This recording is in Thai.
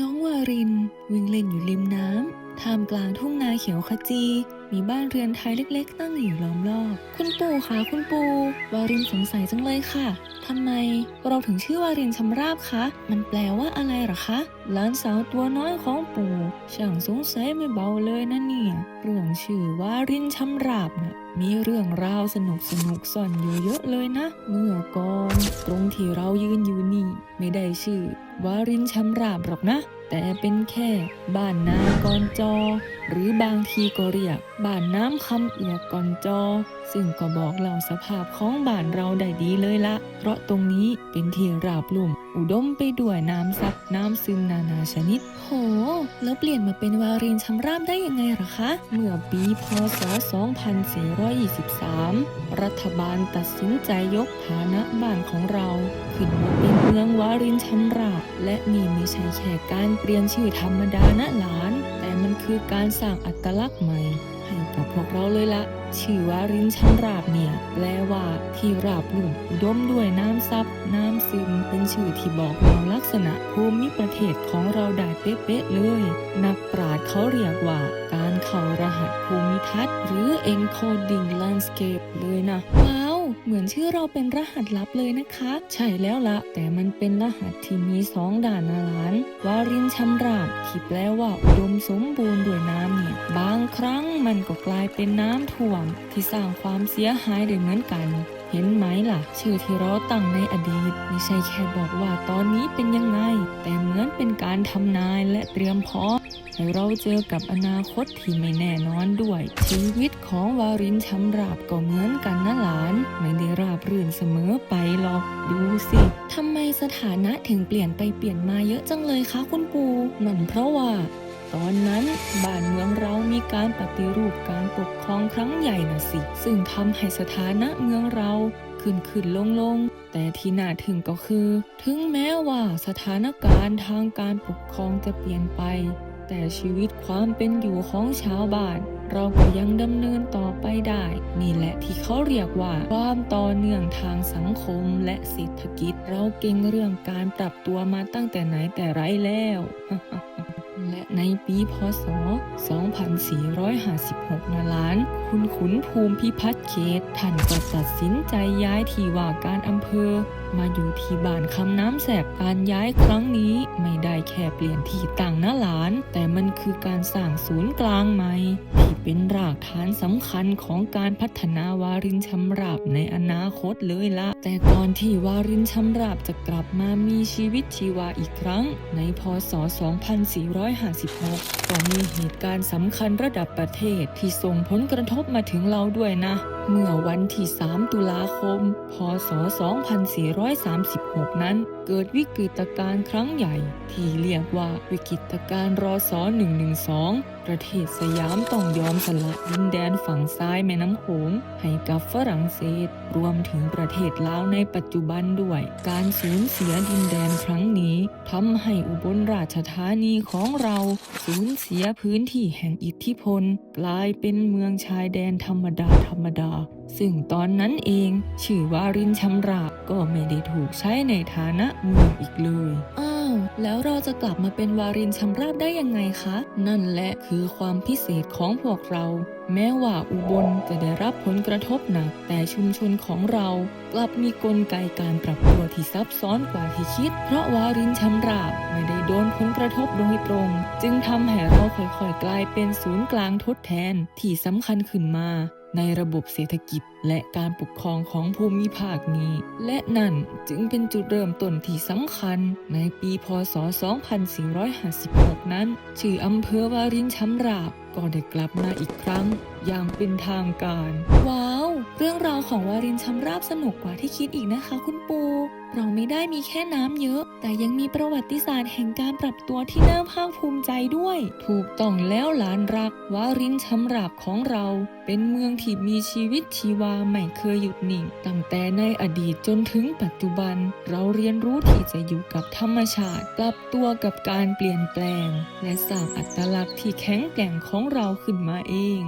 น้องวารินวิ่งเล่นอยู่ริมน้ำท่ามกลางทุ่งนาเขียวขจี มีบ้านเรือนไทยเล็ก ๆ ตั้งอยู่ล้อมรอบ คุณปู่คะคุณปู่วารินสงสัยจังเลยค่ะทำไมเราถึงชื่อวารินชำราบคะ มันแปลว่าอะไรหรอคะ หลานสาวตัวน้อยของปู่ช่างสงสัยไม่เบาเลยนะเนี่ย เรื่องชื่อวารินชำราบน่ะมีเรื่องราวสนุกสนุกซ่อนอยู่เยอะเลยนะ เมื่อก่อนตรงที่เรายืนอยู่นี่ ไม่ได้ชื่อวารินชำราบหรอกนะ แต่เป็นแค่บ้านนากอนจอ หรือบางทีก็เรียกบ้านน้ำคำเอียกก่อนจอ ซึ่งก็บอกเล่าสภาพของบ้านเราได้ดีเลยละ เพราะตรงนี้เป็นที่ราบลุ่ม อุดมไปด้วยน้ำซับน้ำซึมนานาชนิด โห แล้วเปลี่ยนมาเป็นวารินชำราบได้ยังไงหรอคะ เมื่อปีพศ 2423 รัฐบาลตัดสินใจยกฐานะบ้านของเรา ขึ้นมาเป็นเมืองวารินชำราบ และนี่ไม่ใช่แค่การเปลี่ยนชื่อธรรมดานะหลาน แต่มันคือการสร้างอัตลักษณ์ใหม่ กับพวกเราเลยละชื่อว่าริ้นชันราบเนี่ย แปลว่าที่ราบลุ่มดมด้วยน้ำซับ น้ำซึม เป็นชื่อที่บอกเราลักษณะภูมิประเทศของเราได้เป๊ะๆเลย นักปราชญ์เขาเรียกว่า การเข้ารหัสภูมิทัศน์ หรือ encoding landscape เลยนะว้า เหมือนชื่อเราเป็นรหัสลับเลยนะคะ ใช่แล้วละแต่มันเป็นรหัสที่มีสองด่านนะหลานวารินชำราบที่แปลว่าอุดมสมบูรณ์ด้วยน้ำเนี่ยบางครั้งมันก็กลายเป็นน้ำท่วม ที่สร้างความเสียหายได้เหมือนกันเห็นไหมล่ะ ชื่อที่เราตั้งในอดีต ไม่ใช่แค่บอกว่าตอนนี้เป็นยังไง แต่เหมือนเป็นการทำนายและเตรียมพร้อม เราเจอกับอนาคตที่ไม่แน่นอนด้วย ชีวิตของวารินชำราบก็เหมือนกันนะหลาน ไม่ได้ราบรื่นเสมอไปหรอก ดูสิทำไมสถานะถึงเปลี่ยนไปเปลี่ยนมาเยอะจังเลยคะคุณปูนั่นเพราะว่าตอนนั้นบ้านเมืองเรามีการปฏิรูปการปกครองครั้งใหญ่น่ะสิ ซึ่งทำให้สถานะเมืองเราขึ้นขึ้นลงลง แต่ที่น่าถึงก็คือ ถึงแม้ว่าสถานการณ์ทางการปกครองจะเปลี่ยนไป แต่ชีวิตความเป็นอยู่ของชาวบ้านเราก็ยังดำเนินต่อไปได้ นี่แหละที่เขาเรียกว่า ความต่อเนื่องทางสังคมและเศรษฐกิจ เราเก่งเรื่องการปรับตัวมาตั้งแต่ไหนแต่ไรแล้ว และในปีพศ 2456นะล้าน คุณขุนภูมิพิพัฒน์เขตท่านก็ตัดสินใจย้ายที่ว่าการอำเภอ มาอยู่ที่บ้านคำน้ำแสบการย้ายครั้งนี้ไม่ได้แค่เปลี่ยนที่ตั้งนะหลาน แต่มันคือการสร้างศูนย์กลางใหม่ ที่เป็นรากฐานสำคัญของการพัฒนาวารินชำราบในอนาคตเลยละ แต่ก่อนที่วารินชำราบจะกลับมามีชีวิตชีวาอีกครั้ง ในพศ 2456 ก็มีเหตุการณ์สำคัญระดับประเทศที่ส่งผลกระทบมาถึงเราด้วยนะ เมื่อวันที่ 3 ตุลาคม พศ 2436 นั้น เกิดวิกฤตการณ์ครั้งใหญ่ ที่เรียกว่าวิกฤตการณ์รอสอ112ประเทศสยามต้องยอมสละดินแดนฝั่งซ้ายแม่น้ำโขงให้กับฝรั่งเศส รวมถึงประเทศลาวในปัจจุบันด้วย การสูญเสียดินแดนครั้งนี้ทำให้อุบลราชธานีของเราสูญเสียพื้นที่แห่งอิทธิพล กลายเป็นเมืองชายแดนธรรมดาธรรมดา ซึ่งตอนนั้นเอง ชื่อวารินชำราบก็ไม่ได้ถูกใช้ในฐานะเมืองอีกเลย แล้วเราจะกลับมาเป็นวารินชำราบได้ยังไงคะ นั่นแหละคือความพิเศษของพวกเรา แม้ว่าอุบลจะได้รับผลกระทบหนัก แต่ชุมชนของเรากลับมีกลไกการปรับตัวที่ซับซ้อนกว่าที่คิด เพราะวารินชำราบไม่ได้โดนผลกระทบโดยตรง จึงทำให้เราค่อยๆกลายเป็นศูนย์กลางทดแทนที่สำคัญขึ้นมา ในระบบเศรษฐกิจและการปกครองของภูมิภาคนี้ และนั่นจึงเป็นจุดเริ่มต้นที่สำคัญ ในปีพศ 2456 นั้น ชื่ออำเภอวารินชำราบก็ได้กลับมาอีกครั้ง อย่างเป็นทางการ ว้าว เรื่องราวของวารินชำราบสนุกกว่าที่คิดอีกนะคะคุณปู เราไม่ได้มีแค่น้ำเยอะ แต่ยังมีประวัติศาสตร์แห่งการปรับตัวที่น่าภาคภูมิใจด้วย ถูกต้องแล้วหลานรักวารินชำราบของเรา เป็นเมืองที่มีชีวิตชีวาไม่เคยหยุดนิ่ง ตั้งแต่ในอดีตจนถึงปัจจุบัน เราเรียนรู้ที่จะอยู่กับธรรมชาติ ปรับตัวกับการเปลี่ยนแปลง และสร้างอัตลักษณ์ที่แข็งแกร่งของเราขึ้นมาเอง